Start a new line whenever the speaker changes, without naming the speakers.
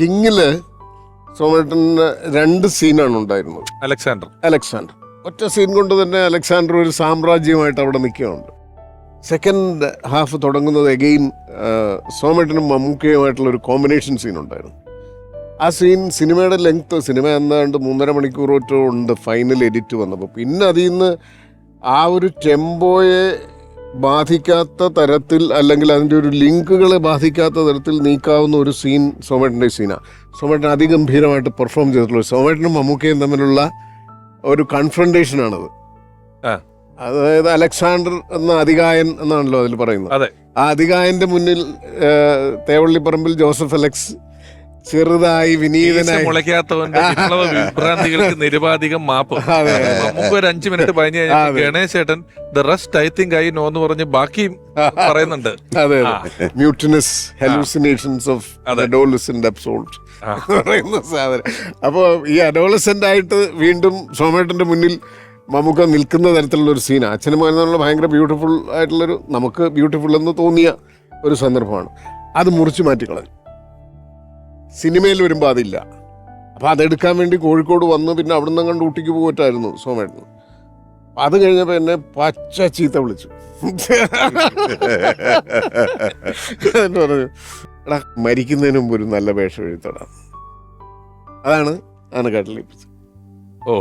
കിങ്ങിൽ സോമേട്ടന്റെ രണ്ട് സീനാണ് ഉണ്ടായിരുന്നത്.
അലക്സാണ്ടർ.
അലക്സാണ്ടർ. ഒറ്റ സീൻ കൊണ്ട് തന്നെ അലക്സാണ്ടർ ഒരു സാമ്രാജ്യമായിട്ട് അവിടെ നിൽക്കുകയുണ്ട്. സെക്കൻഡ് ഹാഫ് തുടങ്ങുന്നത് എഗെയിൻ സോമേട്ടനും മമ്മൂക്കയുമായിട്ടുള്ള ഒരു കോമ്പിനേഷൻ സീൻ ഉണ്ടായിരുന്നു. ആ സീൻ സിനിമയുടെ ലെങ്ത്ത് സിനിമ എന്താണ്ട് മൂന്നര മണിക്കൂറോട്ടോ ഉണ്ട് ഫൈനൽ എഡിറ്റ് വന്നപ്പോൾ. പിന്നെ അതിൽ നിന്ന് ആ ഒരു ടെമ്പോയെ ബാധിക്കാത്ത തരത്തിൽ അല്ലെങ്കിൽ അതിന്റെ ഒരു ലിങ്കുകളെ ബാധിക്കാത്ത തരത്തിൽ നീക്കാവുന്ന ഒരു സീൻ സോമേട്ടന്റെ സീനാണ് സോമേട്ടൻ അതിഗംഭീരമായിട്ട് പെർഫോം ചെയ്തിട്ടുള്ളത് സോമേട്ടനും മമ്മൂക്കയും തമ്മിലുള്ള ഒരു കൺഫ്രണ്ടേഷനാണത്. അതായത് അലക്സാണ്ടർ എന്ന അധികായൻ എന്നാണല്ലോ അതിൽ പറയുന്നത്
അതെ.
ആ അധികായന്റെ മുന്നിൽ തേവള്ളിപ്പറമ്പിൽ ജോസഫ് അലക്സ് ചെറുതായി വിനീതനായി.
വിഭ്രാന്തികൾക്ക് നിരുപാധികം മാപ്പ്. നമുക്ക് ഒരു അഞ്ചു മിനിറ്റ് പറഞ്ഞു കഴിഞ്ഞാൽ ഗണേശേട്ടൻ the rest I think I know എന്ന് പറഞ്ഞ് ബാക്കിയും പറയുന്നുണ്ട്.
അതെ. മ്യൂട്ടിനസ് ഹലൂസിനേഷൻസ് ഓഫ്. അഡോളിസെന്റ് അബ്സോൾട്ട് പറയുന്ന സാധനം. അപ്പോൾ ഈ അഡോളിസെന്റ് ആയിട്ട് വീണ്ടും സോമേട്ടന്റെ മുന്നിൽ മമ്മൂക്ക നിൽക്കുന്ന തരത്തിലുള്ള ഒരു സീൻ അച്ഛനും മകനുള്ള ഭയങ്കര ബ്യൂട്ടിഫുൾ ആയിട്ടുള്ളൊരു നമുക്ക് ബ്യൂട്ടിഫുൾ എന്ന് തോന്നിയ ഒരു സന്ദർഭമാണ്. അത് മുറിച്ചു മാറ്റിക്കളഞ്ഞു. സിനിമയിൽ വരുമ്പോൾ അതില്ല. അപ്പോൾ അതെടുക്കാൻ വേണ്ടി കോഴിക്കോട് വന്ന് പിന്നെ അവിടുന്ന് കണ്ട് ഊട്ടിക്ക് പോയിട്ടായിരുന്നു സോമേട്ടൻ അത് കഴിഞ്ഞപ്പോൾ എന്നെ പച്ച ചീത്ത വിളിച്ചു. എന്ന് പറഞ്ഞു എടാ മരിക്കുന്നതിന് മുമ്പ് ഒരു നല്ല വേഷം എഴുത്തടാ അതാണ് ആനക്കാട്ടിൽ
ഓ.